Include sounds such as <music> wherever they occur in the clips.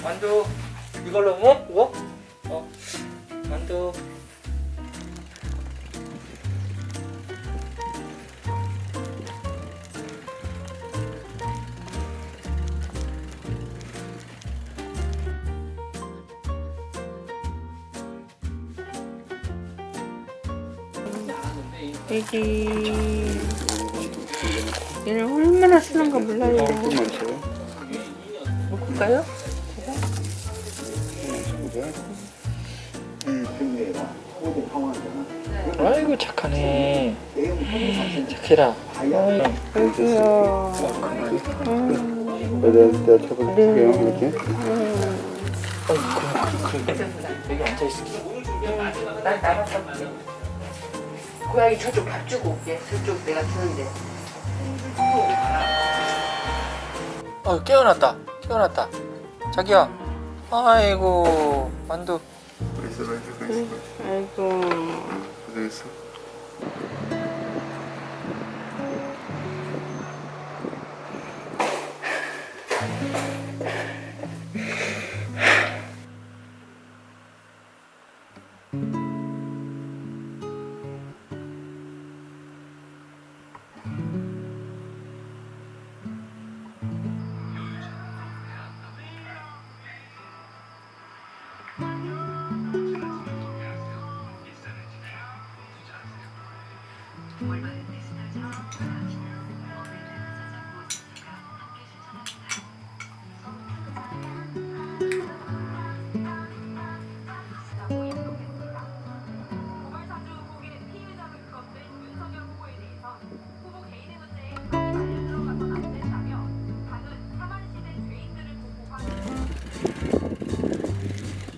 만두 이걸로 뭐? 뭐? 어 만두 애기 얘는 얼마나 쓰는가 몰라요. 조금만 쳐요. 먹을까요? 아이고 착하네 착해라 아이고. 내가 내가 쳐볼게요 이렇게. 여기 앉아있어 난 나갔다 올게. 고양이 저쪽 밥 주고 올게. 저쪽 내가 주는데. 어 깨어났다 깨어났다 자기야 아이고 만두 있어 봐 있어 있어. 아이고. 고생했어. <laughs>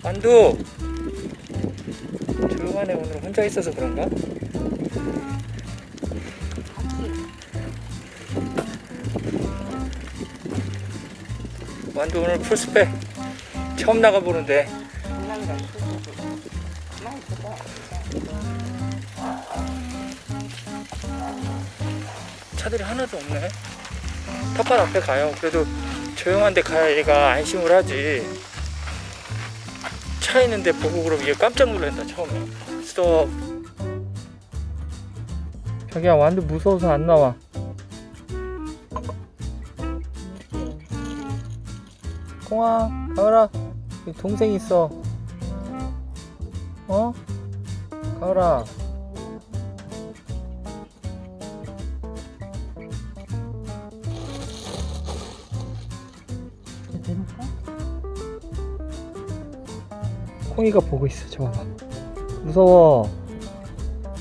만두 조용하네 오늘 혼자 있어서 그런가? 만두 오늘 풀스페 처음 나가보는데. 차들이 하나도 없네. 텃밭 앞에 가요. 그래도 조용한 데 가야 얘가 안심을 하지. 차 있는데 보고 그러면 얘 깜짝 놀란다 처음에. 스톱. 자기야 완전 무서워서 안 나와 콩아 가을아 여기 동생 있어. 어? 가을아. 콩이가 보고 있어 저 봐봐 무서워.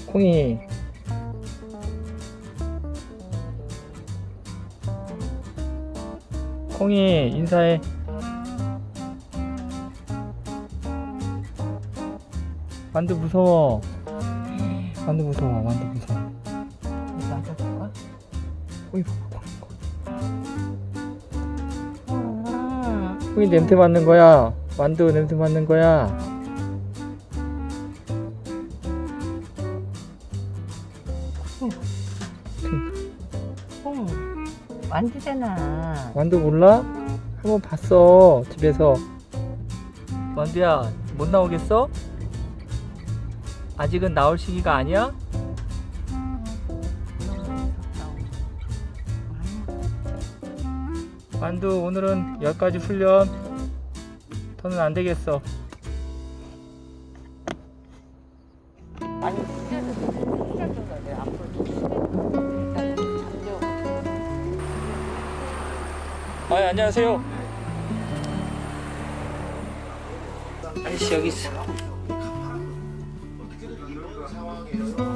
콩이. 콩이 인사해 만두 무서워 만두 무서워 만두 무서워 이거 앉아볼까? 콩이 봐봐 아, 콩이 냄새 맡는 거야 만두 냄새 맡는 거야 콩. 만두잖아. 만두 몰라? 한 번 봤어 집에서 만두야 못 나오겠어? 아직은 나올 시기가 아니야? 만두 오늘은 여기까지 훈련. 더는 안 되겠어. 아니. 아 안녕하세요. 아저씨 여기 있어 우리가.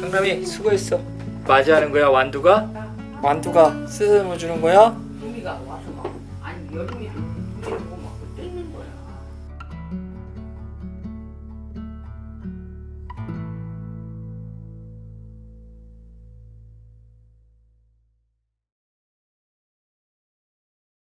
강남이 수고했어 맞이하는 거야 완두가? 완두가 쓰다듬어 주는 거야? 우리가 와서 막 아니 여름에